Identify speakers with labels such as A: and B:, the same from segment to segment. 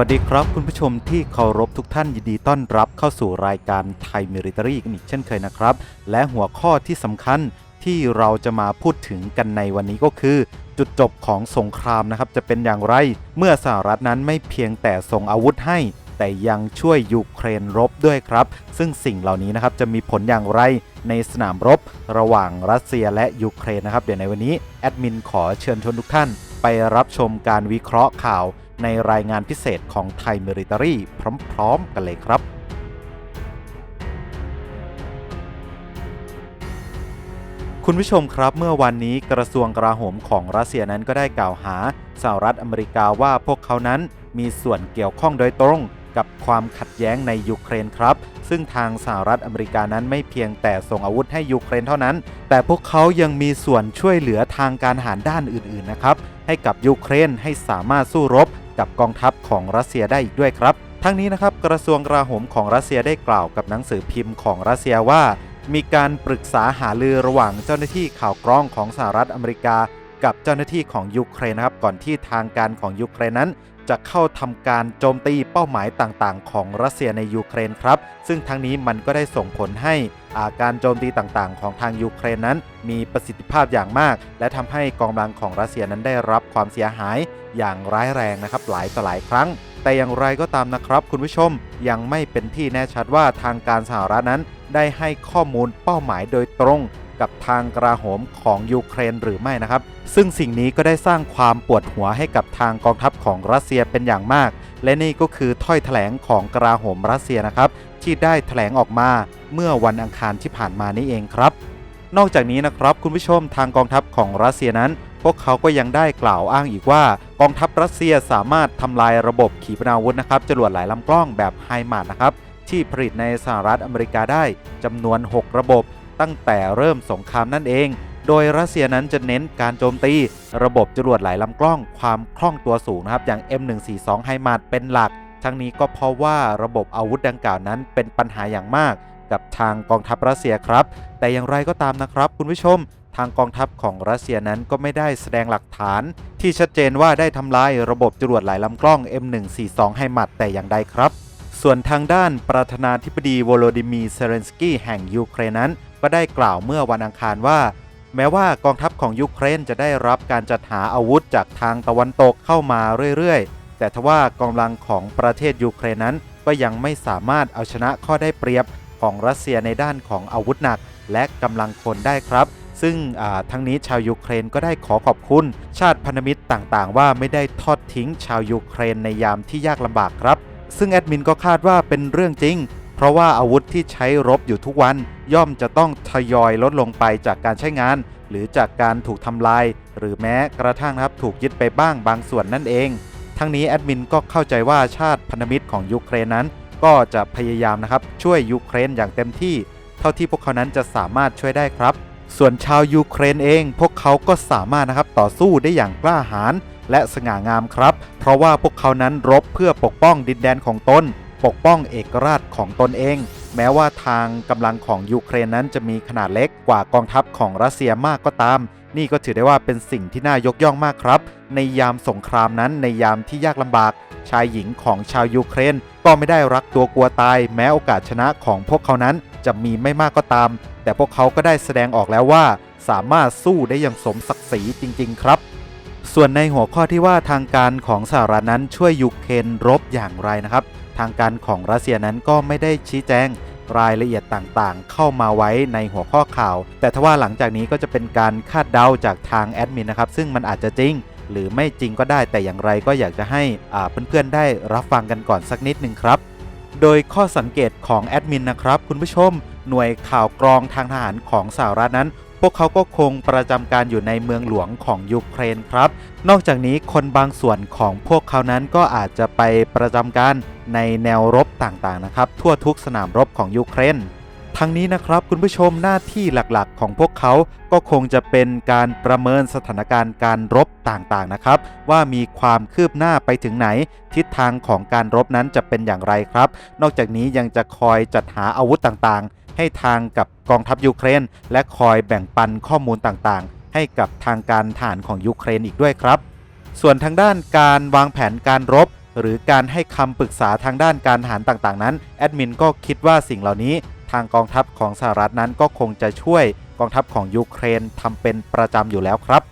A: สวัสดีครับคุณผู้ชมที่เคารพทุกท่านยินดีต้อนรับเข้าสู่รายการไทยมิริตรีกันอีกเช่นเคยนะครับ และหัวข้อที่สำคัญที่เราจะมาพูดถึงกันในวันนี้ก็คือ จุดจบของสงครามนะครับจะเป็นอย่างไร เมื่อสหรัฐนั้นไม่เพียงแต่ส่งอาวุธให้ แต่ยังช่วยยูเครนรบด้วยครับ ซึ่งสิ่งเหล่านี้นะครับจะมีผลอย่างไรในสนามรบ ระหว่างรัสเซียและยูเครนนะครับเดี๋ยวในวันนี้แอดมินขอเชิญชวนทุกท่าน ไปรับชมการวิเคราะห์ข่าว ในรายงานพิเศษของไทยมิริตรีพร้อม ๆ กันเลยครับคุณผู้ชมครับเมื่อวันนี้กระทรวงกลาโหมของรัสเซียนั้นก็ได้กล่าวหาสหรัฐอเมริกาว่าพวกเขานั้นมีส่วนเกี่ยวข้องโดยตรงกับความขัดแย้งในยูเครนครับ ซึ่งทางสหรัฐอเมริกานั้นไม่เพียงแต่ส่งอาวุธให้ยูเครนเท่านั้น แต่พวกเขายังมีส่วนช่วยเหลือทางการทหารด้านอื่นๆนะครับให้กับยูเครนให้สามารถสู้รบ กับกองทัพของรัสเซียได้อีกด้วยครับ ทั้งนี้นะครับกระทรวงกลาโหมของรัสเซียได้กล่าวกับหนังสือพิมพ์ของรัสเซียว่า มีการปรึกษาหารือระหว่างเจ้าหน้าที่ข่าวกรองของสหรัฐอเมริกา กับเจ้าหน้าที่ของยูเครนนะครับก่อนที่ทางการของยูเครนนั้นจะเข้าทำการโจมตีเป้าหมายต่างๆ ของรัสเซียในยูเครนครับ ซึ่งทั้งนี้มันก็ได้ส่งผลให้ การโจมตีต่างๆ ของทางยูเครนนั้น มีประสิทธิภาพอย่างมาก และทำให้กองกำลังของรัสเซียนั้นได้รับความเสียหายอย่างร้ายแรงนะครับหลายต่อหลายครั้ง แต่อย่างไรก็ตามนะครับ คุณผู้ชมยังไม่เป็นที่แน่ชัดว่าทางการสหรัฐนั้น ได้ให้ข้อมูลเป้าหมายโดยตรงกับทางกราโหมของยูเครนหรือไม่นะครับ ซึ่งสิ่งนี้ก็ได้สร้างความปวดหัวให้กับทางกองทัพของรัสเซียเป็นอย่างมาก และนี่ก็คือถ้อยแถลงของกราโหมรัสเซียนะครับ ที่ได้แถลงออกมาเมื่อวันอังคารที่ผ่านมานี้เองครับ นอกจากนี้นะครับคุณผู้ชมทางกองทัพของรัสเซียนั้น พวกเขาก็ยังได้กล่าวอ้างอีกว่ากองทัพรัสเซียสามารถทำลายระบบขีปนาวุธนะครับจรวดหลายลำกล้องแบบไฮมาร์นะครับที่ผลิตในสหรัฐอเมริกาได้จำนวน 6 ระบบ ตั้งแต่เริ่มสงครามนั่นเองโดยรัสเซียนั้นจะเน้นการโจมตี ระบบจรวดหลายลำกล้อง ความคล่องตัวสูงนะครับ อย่าง M142 ไฮมาร์เป็นหลัก ทั้งนี้ก็เพราะว่าระบบอาวุธดังกล่าวนั้นเป็นปัญหาอย่างมาก กับทางกองทัพรัสเซียครับ แต่อย่างไรก็ตามนะครับคุณผู้ชม ทางกองทัพของรัสเซียนั้นก็ไม่ได้แสดงหลักฐาน ที่ชัดเจนว่าได้ทำลายระบบจรวดหลายลำกล้อง M142 ให้หมัดแต่อย่างใดครับ ส่วนทางด้านประธานาธิบดีโวโลดิมีเซเลนสกี้แห่งยูเครนนั้น ก็ได้กล่าวเมื่อวันอังคารว่าแม้ว่ากองทัพของยูเครนจะได้รับการจัดหาอาวุธจากทางตะวันตกเข้ามาเรื่อยๆ แต่ทว่ากองกำลังของประเทศยูเครนนั้น ก็ยังไม่สามารถเอาชนะข้อได้เปรียบของรัสเซียในด้านของอาวุธหนัก และกำลังคนได้ครับ ซึ่งทั้งนี้ชาวยูเครนก็ได้ขอขอบคุณ ชาติพันธมิตรต่างๆ ว่าไม่ได้ทอดทิ้งชาวยูเครนในยามที่ยากลำบากครับ ซึ่งแอดมินก็คาดว่าเป็นเรื่องจริงเพราะว่าอาวุธที่ใช้รบอยู่ทุกวัน ย่อมจะต้องทยอยลดลงไปจากการใช้งาน หรือจากการถูกทำลาย หรือแม้กระทั่งนะครับถูกยึดไปบ้างบางส่วนนั่นเอง ทั้งนี้แอดมินก็เข้าใจว่าชาติพันธมิตรของยูเครนนั้น ก็จะพยายามนะครับช่วยยูเครนอย่างเต็มที่ เท่าที่พวกเขานั้นจะสามารถช่วยได้ครับ ส่วนชาวยูเครนเอง พวกเขาก็สามารถนะครับต่อสู้ได้อย่างกล้าหาญและสง่างามครับ เพราะว่าพวกเขานั้นรบเพื่อปกป้องดินแดนของตน ปกป้องเอกราชของตนเอง แม้ว่าทางกำลังของยูเครนนั้นจะมีขนาดเล็กกว่ากองทัพของรัสเซียมากก็ตาม นี่ก็ถือได้ว่าเป็นสิ่งที่น่ายกย่องมากครับ ในยามสงครามนั้นในยามที่ยากลำบาก ชายหญิงของชาวยูเครน ก็ไม่ได้รักตัวกลัวตาย แม้โอกาสชนะของพวกเขานั้นจะมีไม่มากก็ตาม แต่พวกเขาก็ได้แสดงออกแล้วว่า สามารถสู้ได้อย่างสมศักดิ์ศรีจริง ๆ ครับ ส่วนในหัวข้อที่ว่าทางการของสหรัฐนั้นช่วยยูเครนรบอย่างไรนะครับ ทางการของรัสเซียนั้นก็ไม่ได้ชี้แจง รายละเอียดต่างๆ เข้ามาไว้ในหัวข้อข่าว แต่ทว่าหลังจากนี้ก็จะเป็นการคาดเดาจากทางแอดมินนะครับ ซึ่งมันอาจจะจริงหรือไม่จริงก็ได้แต่อย่างไรก็อยากจะให้เพื่อนๆได้รับฟังกันก่อนสักนิดหนึ่งครับ โดยข้อสังเกตของแอดมินนะครับ คุณผู้ชม หน่วยข่าวกรองทางทหารของสหรัฐนั้น พวกเขาก็คงประจำการอยู่ในเมืองหลวงของยูเครนครับ นอกจากนี้คนบางส่วนของพวกเขานั้นก็อาจจะไปประจำการในแนวรบต่างๆนะครับ ทั่วทุกสนามรบของยูเครนทั้งนี้นะครับคุณผู้ชมหน้าที่หลักๆ ของพวกเขาก็คงจะเป็นการประเมินสถานการณ์การรบต่างๆนะครับ ว่ามีความคืบหน้าไปถึงไหน ทิศทางของการรบนั้นจะเป็นอย่างไรครับ นอกจากนี้ยังจะคอยจัดหาอาวุธต่างๆ ให้ทางกับกองทัพยูเครน และคอยแบ่งปันข้อมูลต่างๆ ให้กับทางการฐานของยูเครนอีกด้วยครับ ส่วนทางด้านการวางแผนการรบ หรือการให้คำปรึกษาทางด้านการทหารต่างๆนั้นแอดมินก็คิดว่าสิ่งเหล่านี้ ทางกองทัพของสหรัฐนั้นก็คงจะช่วยกองทัพของยูเครนทำเป็นประจำอยู่แล้วครับ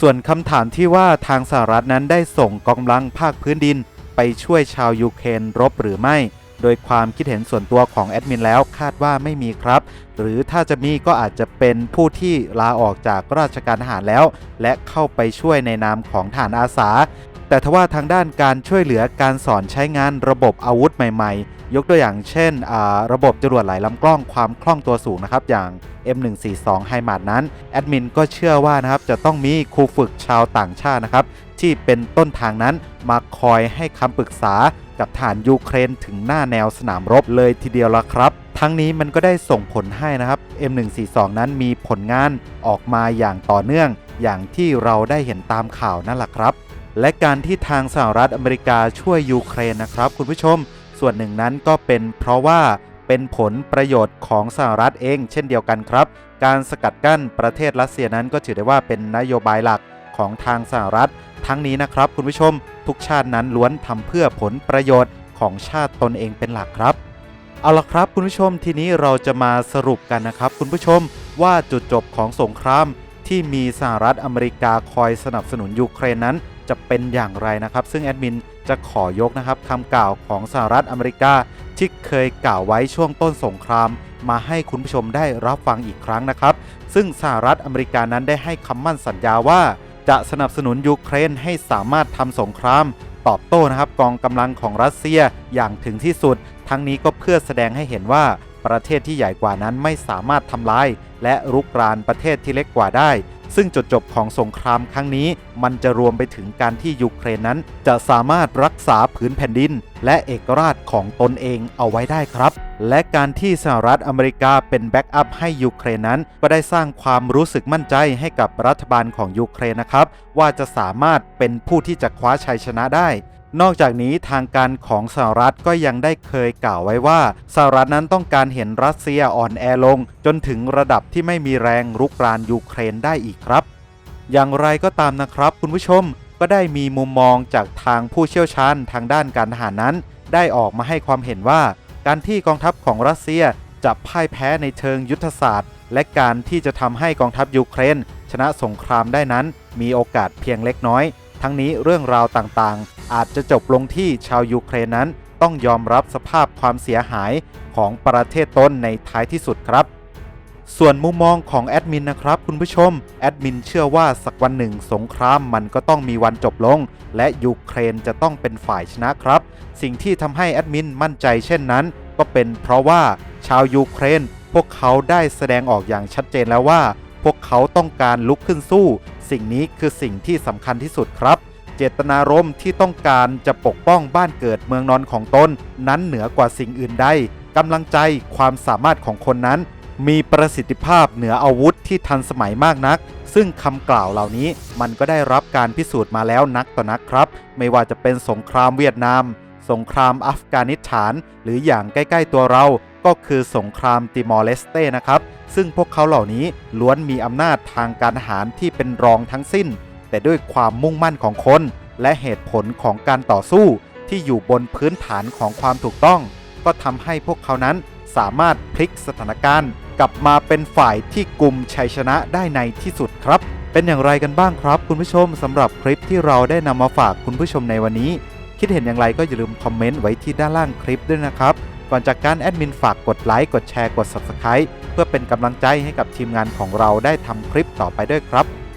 A: ส่วนคำถามที่ว่าทางสหรัฐนั้นได้ส่งกองกำลังภาคพื้นดิน ไปช่วยชาวยูเครนรบหรือไม่ โดยความคิดเห็นส่วนตัวของแอดมินแล้วคาดว่าไม่มีครับ หรือถ้าจะมีก็อาจจะเป็นผู้ที่ลาออกจากราชการทหารแล้ว และเข้าไปช่วยในนามของฐานอาสา แต่ทว่าทางด้านการช่วยเหลือการสอนใช้งานระบบอาวุธใหม่ ๆ ยกตัวอย่างเช่น ระบบจรวดหลายลำกล้องความคล่องตัวสูงนะครับอย่าง M142 ไฮมาร์นั้นแอดมินก็เชื่อว่านะครับจะต้องมีครูฝึกชาวต่างชาตินะครับ ที่เป็นต้นทางนั้นมาคอยให้คำปรึกษากับฐานยูเครนถึงหน้าแนวสนามรบเลยทีเดียวละครับ ทั้งนี้มันก็ได้ส่งผลให้นะครับ M142 นั้นมีผลงานออกมาอย่างต่อเนื่อง อย่างที่เราได้เห็นตามข่าวนั่นแหละครับ และการที่ทางสหรัฐอเมริกาช่วยยูเครนนะครับ คุณผู้ชม ส่วนหนึ่งนั้นก็เป็นเพราะว่าเป็นผลประโยชน์ของสหรัฐเองเช่นเดียวกันครับ การสกัดกั้นประเทศรัสเซียนั้นก็ถือได้ว่าเป็นนโยบายหลักของทางสหรัฐ ทั้งนี้นะครับคุณผู้ชมทุกชาตินั้นล้วนทำเพื่อผลประโยชน์ของชาติตนเองเป็นหลักครับ เอาละครับคุณผู้ชมทีนี้เราจะมาสรุปกันนะครับ คุณผู้ชมว่าจุดจบของสงครามที่มีสหรัฐอเมริกาคอยสนับสนุนยูเครนนั้น จะเป็นอย่างไรนะครับ ซึ่งแอดมินจะขอยกนะครับคำกล่าวของสหรัฐอเมริกา ที่เคยกล่าวไว้ช่วงต้นสงคราม มาให้คุณผู้ชมได้รับฟังอีกครั้งนะครับ ซึ่งสหรัฐอเมริกานั้นได้ให้คำมั่นสัญญาว่า จะสนับสนุนยูเครนให้สามารถทำสงคราม ตอบโต้นะครับกองกำลังของรัสเซียอย่างถึงที่สุด ทั้งนี้ก็เพื่อแสดงให้เห็นว่าประเทศที่ใหญ่กว่านั้นไม่สามารถทำลาย และรุกรานประเทศที่เล็กกว่าได้ ซึ่งจุดจบของสงครามครั้งนี้ มันจะรวมไปถึงการที่ยูเครนนั้น จะสามารถรักษาผืนแผ่นดิน และเอกราชของตนเองเอาไว้ได้ครับ และการที่สหรัฐอเมริกาเป็นแบ็กอัพให้ยูเครนนั้น ก็ได้สร้างความรู้สึกมั่นใจให้กับรัฐบาลของยูเครนนะครับ ว่าจะสามารถเป็นผู้ที่จะคว้าชัยชนะได้ นอกจากนี้ทางการของสหรัฐก็ยังได้เคยกล่าวไว้ว่าสหรัฐนั้นต้องการเห็นรัสเซียอ่อนแอลง จนถึงระดับที่ไม่มีแรงรุกรานยูเครนได้อีกครับ อย่างไรก็ตามนะครับ คุณผู้ชมก็ได้มีมุมมองจากทางผู้เชี่ยวชาญทางด้านการทหารนั้น ได้ออกมาให้ความเห็นว่า การที่กองทัพของรัสเซียจะพ่ายแพ้ในเชิงยุทธศาสตร์ และการที่จะทำให้กองทัพยูเครน ชนะสงครามได้นั้น มีโอกาสเพียงเล็กน้อย ทั้งนี้เรื่องราวต่างๆ อาจจะจบลงที่ชาวยูเครนนั้น ต้องยอมรับสภาพความเสียหายของประเทศตนในท้ายที่สุดครับ ส่วนมุมมองของแอดมินนะครับคุณผู้ชม แอดมินเชื่อว่าสักวันหนึ่งสงครามมันก็ต้องมีวันจบลง และยูเครนจะต้องเป็นฝ่ายชนะครับ สิ่งที่ทำให้แอดมินมั่นใจเช่นนั้น ก็เป็นเพราะว่าชาวยูเครน พวกเขาได้แสดงออกอย่างชัดเจนแล้วว่า พวกเขาต้องการลุกขึ้นสู้ สิ่งนี้คือสิ่งที่สำคัญที่สุดครับ เจตนารมณ์ที่ต้องการจะปกป้องบ้านเกิดเมืองนอนของตนนั้นเหนือกว่าสิ่งอื่นใดกำลังใจความสามารถของคนนั้น มีประสิทธิภาพเหนืออาวุธที่ทันสมัยมากนัก ซึ่งคำกล่าวเหล่านี้มันก็ได้รับการพิสูจน์มาแล้วนักต่อนักครับ ไม่ว่าจะเป็นสงครามเวียดนาม สงครามอัฟกานิสถาน หรืออย่างใกล้ ๆ ตัวเราก็คือสงครามติมอร์เลสเต้นะครับ ซึ่งพวกเขาเหล่านี้ล้วนมีอำนาจทางการทหารที่เป็นรองทั้งสิ้น แต่ด้วยความมุ่งมั่นของคน และเหตุผลของการต่อสู้ที่อยู่บนพื้นฐานของความถูกต้อง ก็ทำให้พวกเขานั้นสามารถพลิกสถานการณ์ กลับมาเป็นฝ่ายที่กลุ่มชัยชนะได้ในที่สุดครับ เป็นอย่างไรกันบ้างครับ คุณผู้ชมสำหรับคลิปที่เราได้นำมาฝากคุณผู้ชมในวันนี้ คิดเห็นอย่างไรก็อย่าลืมคอมเมนต์ไว้ที่ด้านล่างคลิปด้วยนะครับก่อนจากการแอดมินฝากกดไลค์กดแชร์กด Subscribe เพื่อเป็นกำลังใจให้กับทีมงานของเราได้ทำคลิปต่อไปด้วยครับ